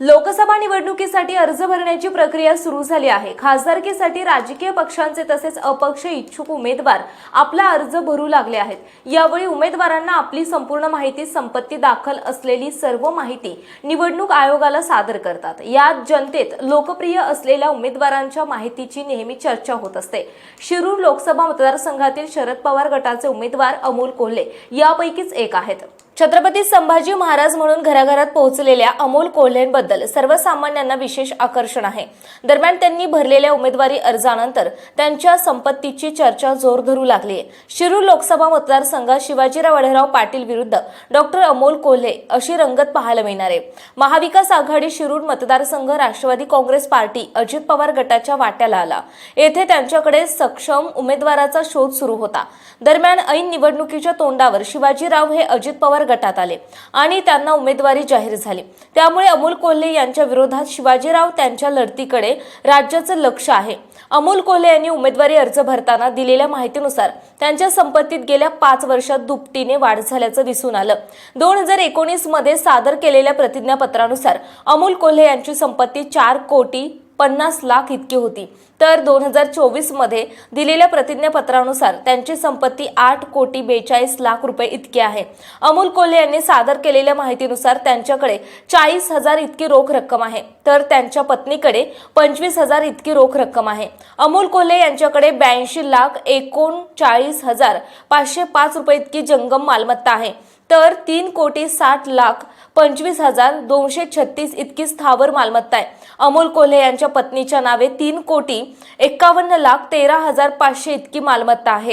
लोकसभा निवडणुकीसाठी अर्ज भरण्याची प्रक्रिया सुरू झाली आहे. खासदारकीसाठी राजकीय पक्षांचे तसेच अपक्ष इच्छुक उमेदवार आपला अर्ज भरू लागले आहेत. यावेळी उमेदवारांना आपली संपूर्ण माहिती संपत्ती दाखल असलेली सर्व माहिती निवडणूक आयोगाला सादर करतात. यात जनतेत लोकप्रिय असलेल्या उमेदवारांच्या माहितीची नेहमी चर्चा होत असते. शिरूर लोकसभा मतदारसंघातील शरद पवार गटाचे उमेदवार अमोल कोल्हे यापैकीच एक आहेत. छत्रपती संभाजी महाराज म्हणून घराघरात पोहोचलेल्या अमोल कोल्हेंबद्दल सर्वसामान्यांना विशेष आकर्षण आहे. दरम्यान त्यांनी भरलेल्या उमेदवारी अर्जानंतर त्यांच्या संपत्तीची चर्चा जोर धरू लागली. आहे शिरूर लोकसभा मतदारसंघात शिवाजीराव आढळराव पाटील विरुद्ध डॉक्टर अमोल कोल्हे अशी रंगत पाहायला मिळणार आहे. महाविकास आघाडी शिरूर मतदारसंघ राष्ट्रवादी काँग्रेस पार्टी अजित पवार गटाच्या वाट्याला आला. येथे त्यांच्याकडे सक्षम उमेदवाराचा शोध सुरू होता. दरम्यान ऐन निवडणुकीच्या तोंडावर शिवाजीराव हे अजित पवार गटात आले आणि त्यांना उमेदवारी जाहीर झाली. त्यामुळे अमोल कोल्हे यांच्या विरोधात शिवाजीराव त्यांच्या लढतीकडे राज्याचं लक्ष आहे. अमोल कोल्हे यांनी उमेदवारी अर्ज भरताना दिलेल्या माहितीनुसार त्यांच्या संपत्तीत गेल्या पाच वर्षात दुपटीने वाढ झाल्याचं दिसून आलं. दोन हजार एकोणीसमध्ये सादर केलेल्या प्रतिज्ञापत्रानुसार अमोल कोल्हे यांची संपत्ती चार कोटी पन्नास लाख इतकी होती. तर दोन हजार चोवीसमध्ये दिलेल्या प्रतिज्ञापत्रानुसार त्यांची संपत्ती आठ कोटी बेचाळीस लाख रुपये इतकी आहे. अमोल कोल्हे यांनी सादर केलेल्या माहितीनुसार त्यांच्याकडे चाळीस हजार इतकी रोख रक्कम आहे. तर त्यांच्या पत्नीकडे पंचवीस हजार इतकी रोख रक्कम आहे. अमोल कोल्हे यांच्याकडे ब्याऐंशी लाख एकोणचाळीस हजार पाचशे पाच रुपये इतकी जंगम मालमत्ता आहे. तर तीन कोटी साठ लाख पंचवीस हजार दोनशे छत्तीस इतकी स्थावर मालमत्ता आहे. अमोल कोल्हे यांच्या पत्नीच्या नावे तीन कोटी एक्कावन्न लाख तेरा हजार पाचशे इतकी मालमत्ता आहे.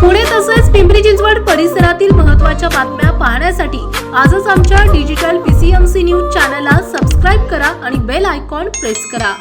पुणे तसेच पिंपरी चिंचवड परिसरातील महत्त्वाच्या बातम्या पाहण्यासाठी आजच आमच्या डिजिटल पीसीएमसी न्यूज चॅनलला सबस्क्राईब करा आणि बेल आयकॉन प्रेस करा.